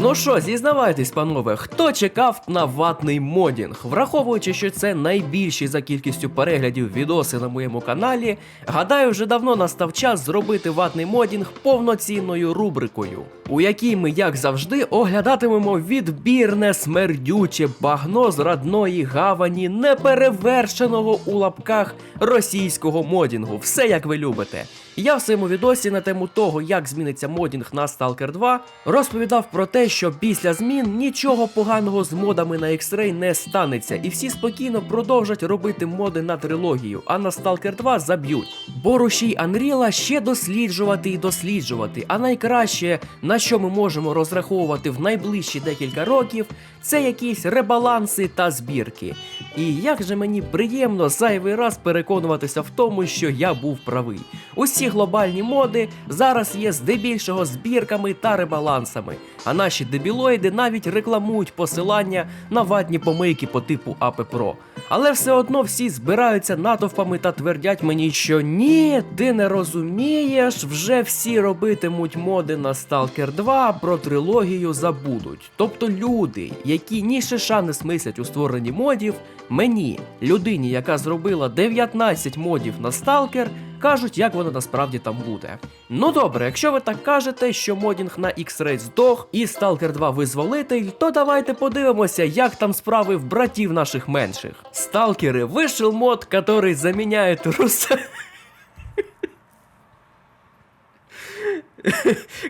Ну що, зізнавайтесь, панове, хто чекав на ватний модінг? Враховуючи, що це найбільші за кількістю переглядів відоси на моєму каналі, гадаю, вже давно настав час зробити ватний модінг повноцінною рубрикою, у якій ми, як завжди, оглядатимемо відбірне смердюче багно з радної гавані неперевершеного у лапках російського модінгу. Все як ви любите. Я в своєму відосі на тему того, як зміниться модінг на Stalker 2, розповідав про те, що після змін нічого поганого з модами на X-Ray не станеться, і всі спокійно продовжать робити моди на трилогію, а на Stalker 2 заб'ють. Бо рушій Unreal ще досліджувати і досліджувати. А найкраще, на що ми можемо розраховувати в найближчі декілька років, це якісь ребаланси та збірки. І як же мені приємно зайвий раз переконуватися в тому, що я був правий. Усі глобальні моди зараз є здебільшого збірками та ребалансами, а наші дебілоїди навіть рекламують посилання на ватні помийки по типу Pro. Але все одно всі збираються натовпами та твердять мені, що ні, ти не розумієш, вже всі робитимуть моди на Stalker 2, про трилогію забудуть. Тобто люди, які ні шиша не смислять у створенні модів, мені, людині, яка зробила 19 модів на Stalker, кажуть, як воно насправді там буде. Ну добре, якщо ви так кажете, що модінг на X-Ray здох і Stalker 2 визволитель, то давайте подивимося, як там справи в братів наших менших. Сталкери, вышел мод, который заменяет руса...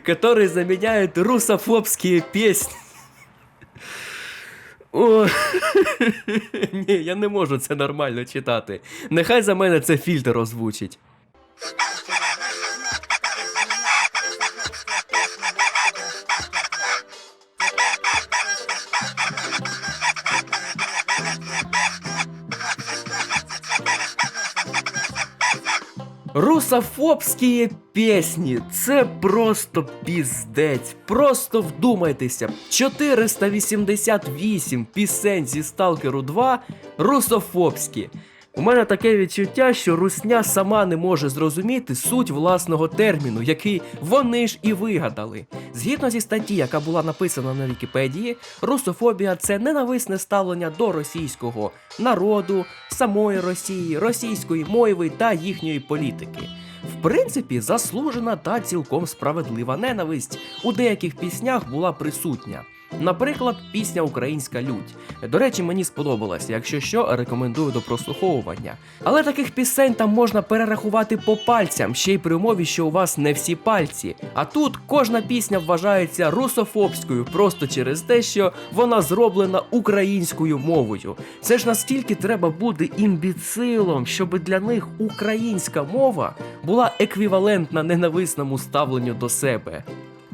который заменяет русофобские песни. О, ні, я не можу це нормально читати. Нехай за мене це фільтр озвучить. Русофобські пісні це просто піздець. Просто вдумайтеся. 488 пісень зі Сталкеру 2 русофобські. У мене таке відчуття, що русня сама не може зрозуміти суть власного терміну, який вони ж і вигадали. Згідно зі статті, яка була написана на Вікіпедії, русофобія це ненависне ставлення до російського народу, самої Росії, російської мови та їхньої політики. В принципі, заслужена та цілком справедлива ненависть у деяких піснях була присутня. Наприклад, пісня Українська лють. До речі, мені сподобалася, якщо що, рекомендую до прослуховування. Але таких пісень там можна перерахувати по пальцям, ще й при умові, що у вас не всі пальці. А тут кожна пісня вважається русофобською просто через те, що вона зроблена українською мовою. Це ж настільки треба бути імбіцилом, щоб для них українська мова була еквівалентна ненависному ставленню до себе.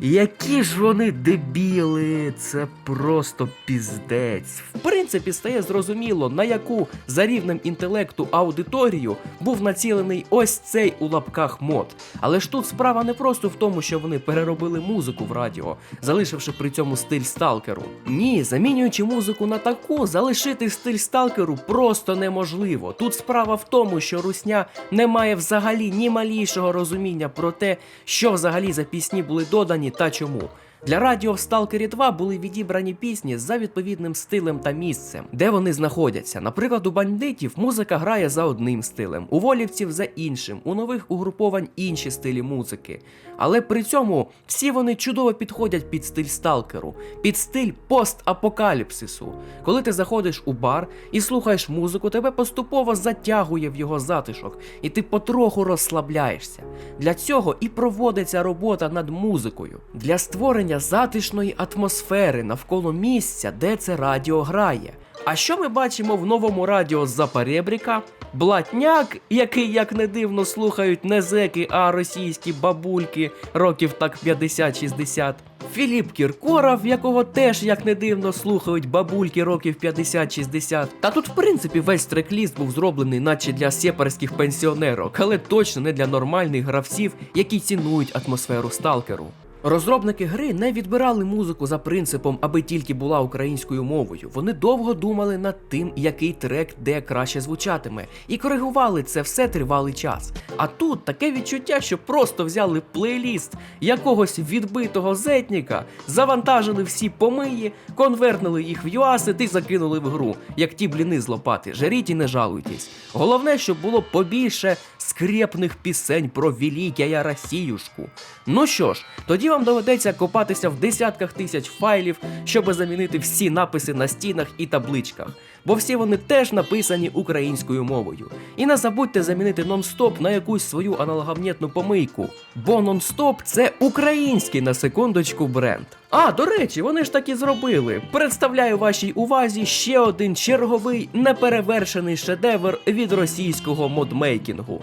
Які ж вони дебіли, це просто піздець. В принципі, стає зрозуміло, на яку за рівнем інтелекту аудиторію був націлений ось цей у лапках мод. Але ж тут справа не просто в тому, що вони переробили музику в радіо, залишивши при цьому стиль сталкеру. Ні, замінюючи музику на таку, залишити стиль сталкеру просто неможливо. Тут справа в тому, що русня не має взагалі ні малійшого розуміння про те, що взагалі за пісні були додані та чому. Для радіо в Stalker 2 були відібрані пісні за відповідним стилем та місцем, де вони знаходяться. Наприклад, у бандитів музика грає за одним стилем, у волівців за іншим, у нових угруповань інші стилі музики. Але при цьому всі вони чудово підходять під стиль сталкеру, під стиль постапокаліпсису. Коли ти заходиш у бар і слухаєш музику, тебе поступово затягує в його затишок, і ти потроху розслабляєшся. Для цього і проводиться робота над музикою для створення затишної атмосфери навколо місця, де це радіо грає. А що ми бачимо в новому радіо з Запорєбріка? Блатняк, який, як не дивно, слухають не зеки, а російські бабульки років так 50-60. Філіп Кіркоров, якого теж, як не дивно, слухають бабульки років 50-60. Та тут, в принципі, весь трек-ліст був зроблений, наче для сепарських пенсіонерок, але точно не для нормальних гравців, які цінують атмосферу сталкеру. Розробники гри не відбирали музику за принципом, аби тільки була українською мовою. Вони довго думали над тим, який трек де краще звучатиме, і коригували це все тривалий час. А тут таке відчуття, що просто взяли плейліст якогось відбитого зетніка, завантажили всі помиї, конвертнули їх в юаси і закинули в гру, як ті бліни з лопати. Жаріть і не жалуйтесь. Головне, щоб було побільше скрепних пісень про великая Росіюшку. Ну що ж, тоді вам доведеться копатися в десятках тисяч файлів, щоб замінити всі написи на стінах і табличках, бо всі вони теж написані українською мовою. І не забудьте замінити нон-стоп на якусь свою аналоговнєтну помийку, бо нон-стоп це український на секундочку бренд. А, до речі, вони ж так і зробили. Представляю вашій увазі ще один черговий неперевершений шедевр від російського модмейкінгу.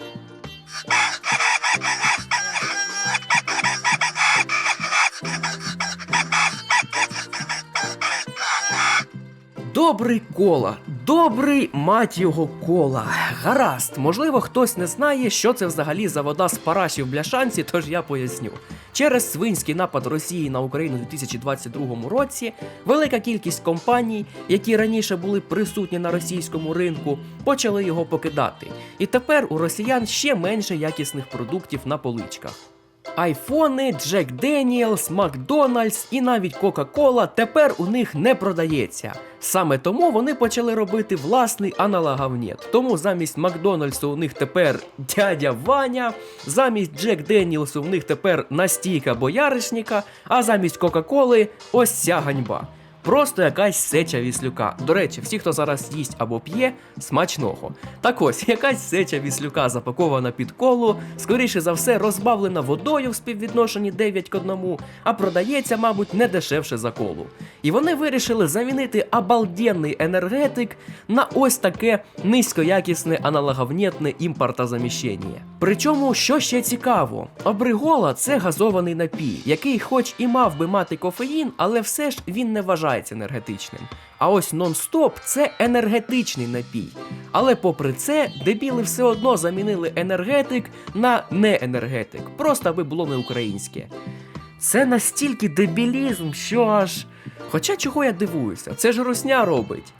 Добрий кола, добрий мать його кола. Гаразд, можливо, хтось не знає, що це взагалі за вода з параші в бляшанці, тож я поясню. Через свинський напад Росії на Україну у 2022 році велика кількість компаній, які раніше були присутні на російському ринку, почали його покидати. І тепер у росіян ще менше якісних продуктів на поличках. Айфони, Джек Деніелс, Макдональдс і навіть Кока-Кола тепер у них не продається. Саме тому вони почали робити власний аналоговнєт. Тому замість Макдональдсу у них тепер дядя Ваня, замість Джек Деніелсу у них тепер настійка бояришника, а замість Кока-Коли ось ця ганьба. Просто якась сеча віслюка. До речі, всі, хто зараз їсть або п'є, смачного. Так ось, якась сеча віслюка запакована під колу, скоріше за все, розбавлена водою в співвідношенні 9 к 1, а продається, мабуть, не дешевше за колу. І вони вирішили замінити обалденний енергетик на ось таке низькоякісне аналоговнєтне імпортозаміщення. Причому, що ще цікаво, обригола це газований напій, який, хоч і мав би мати кофеїн, але все ж він не вважається енергетичним. А ось нон-стоп це енергетичний напій. Але попри це, дебіли все одно замінили енергетик на неенергетик, просто аби було не українське. Це настільки дебілізм, що аж. Хоча чого я дивуюся, це ж русня робить.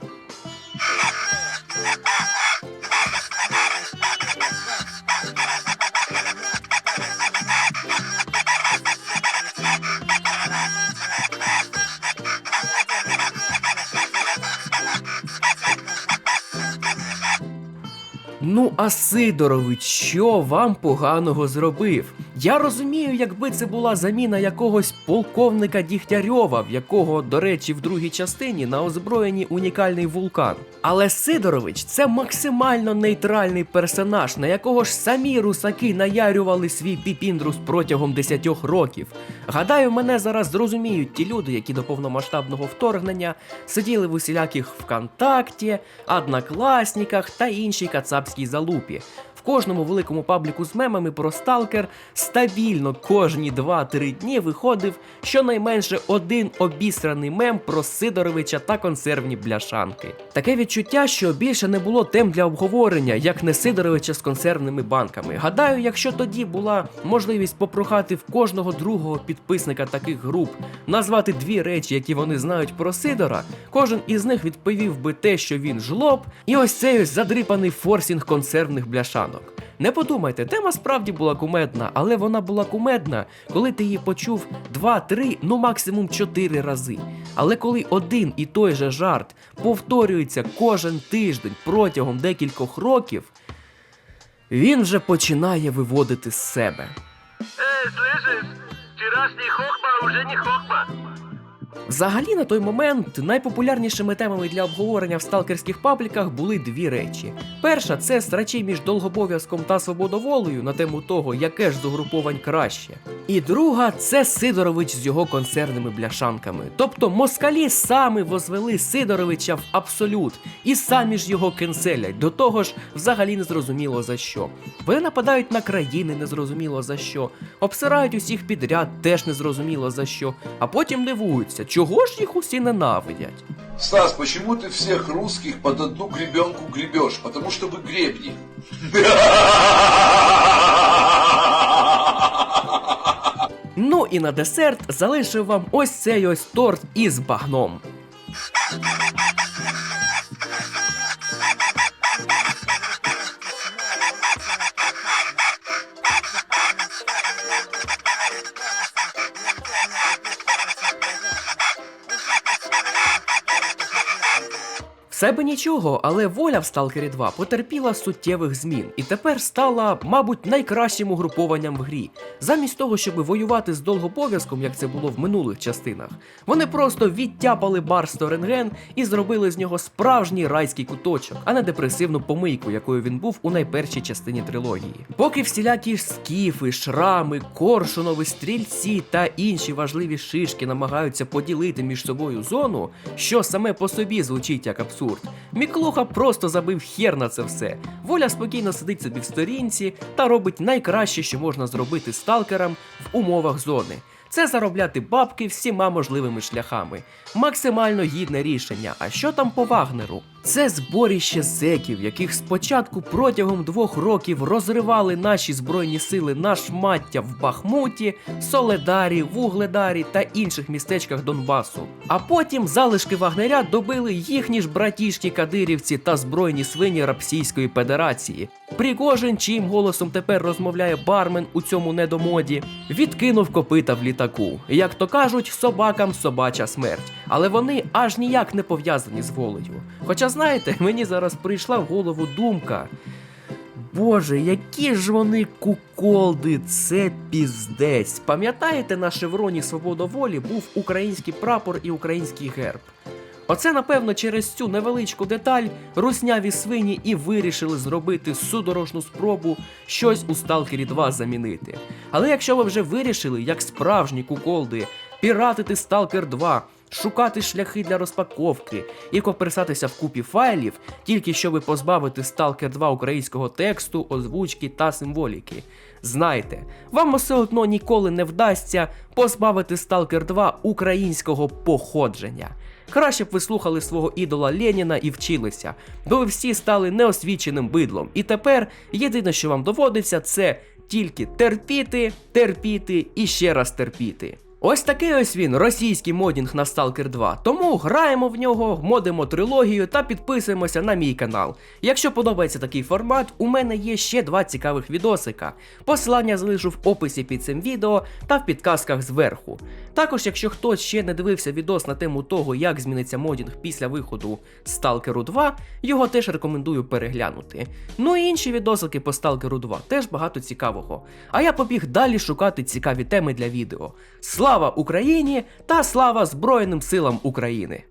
Ну, а Сидорович, що вам поганого зробив? Я розумію, якби це була заміна якогось полковника Дігтярьова, в якого, до речі, в другій частині на озброєнні унікальний вулкан. Але Сидорович це максимально нейтральний персонаж, на якого ж самі русаки наярювали свій піпіндрус протягом 10 років. Гадаю, мене зараз зрозуміють ті люди, які до повномасштабного вторгнення сиділи в усіляких ВКонтакті, Однокласніках та іншій кацапській залупі. Кожному великому пабліку з мемами про сталкер стабільно кожні 2-3 дні виходив щонайменше один обісраний мем про Сидоровича та консервні бляшанки. Таке відчуття, що більше не було тем для обговорення, як не Сидоровича з консервними банками. Гадаю, якщо тоді була можливість попрохати в кожного другого підписника таких груп назвати дві речі, які вони знають про Сидора, кожен із них відповів би те, що він жлоб, і ось цей ось задрипаний форсінг консервних бляшанок. Не подумайте, тема справді була кумедна, але вона була кумедна, коли ти її почув 2-3, ну максимум 4 рази. Але коли один і той же жарт повторюється кожен тиждень протягом декількох років, він вже починає виводити з себе. Эй, слышишь? Вчерашний хохма уже не хохма. Взагалі на той момент найпопулярнішими темами для обговорення в сталкерських пабліках були дві речі. Перша це страчі між долгобов'язком та свободоволею на тему того, яке ж з угруповань краще. І друга це Сидорович з його концерними бляшанками. Тобто москалі самі возвели Сидоровича в абсолют і самі ж його кенселять. До того ж, взагалі не зрозуміло за що. Вони нападають на країни, незрозуміло за що, обсирають усіх підряд, теж незрозуміло за що, а потім дивуються, чого ж їх усі ненавидять. Стас, почему ты всех русских под одну гребенку гребешь? Потому что вы гребни. Ну і на десерт залишив вам ось цей ось торт із багном. Все би нічого, але воля в Сталкері 2 потерпіла суттєвих змін і тепер стала, мабуть, найкращим угрупованням в грі. Замість того, щоб воювати з довгопов'язком, як це було в минулих частинах, вони просто відтяпали барсто рентген і зробили з нього справжній райський куточок, а не депресивну помийку, якою він був у найпершій частині трилогії. Поки всілякі скіфи, шрами, коршунови, стрільці та інші важливі шишки намагаються поділити між собою зону, що саме по собі звучить як абсурд. Міклуха просто забив хер на це все. Воля спокійно сидить собі в сторінці та робить найкраще, що можна зробити сталкерам в умовах зони. Це заробляти бабки всіма можливими шляхами. Максимально гідне рішення. А що там по Вагнеру? Це зборіще зеків, яких спочатку протягом двох років розривали наші збройні сили на шмаття в Бахмуті, Соледарі, Вугледарі та інших містечках Донбасу. А потім залишки Вагнеря добили їхні ж братішки кадирівці та збройні свині Рапсійської Федерації. Пригожин, чиїм голосом тепер розмовляє бармен у цьому недомоді, відкинув копита в літаку. Як то кажуть, собакам собача смерть. Але вони аж ніяк не пов'язані з волею. Хоча, знаєте, мені зараз прийшла в голову думка. Боже, які ж вони куколди, це піздець. Пам'ятаєте, на шевроні Свобода волі був український прапор і український герб. Оце, напевно, через цю невеличку деталь русняві свині і вирішили зробити судорожну спробу щось у Сталкері 2 замінити. Але якщо ви вже вирішили, як справжні куколди, піратити Сталкер 2, шукати шляхи для розпаковки і коперсатися в купі файлів, тільки щоби позбавити Stalker 2 українського тексту, озвучки та символіки. Знайте, вам все одно ніколи не вдасться позбавити Stalker 2 українського походження. Краще б ви слухали свого ідола Леніна і вчилися, бо ви всі стали неосвіченим бидлом. І тепер єдине, що вам доводиться, це тільки терпіти, терпіти і ще раз терпіти. Ось такий ось він, російський модінг на Stalker 2. Тому граємо в нього, модимо трилогію та підписуємося на мій канал. Якщо подобається такий формат, у мене є ще два цікавих відосика. Посилання залишу в описі під цим відео та в підказках зверху. Також, якщо хтось ще не дивився відос на тему того, як зміниться модінг після виходу Stalker 2, його теж рекомендую переглянути. Ну і інші відосики по Stalker 2 теж багато цікавого. А я побіг далі шукати цікаві теми для відео. Слава Україні та слава Збройним силам України!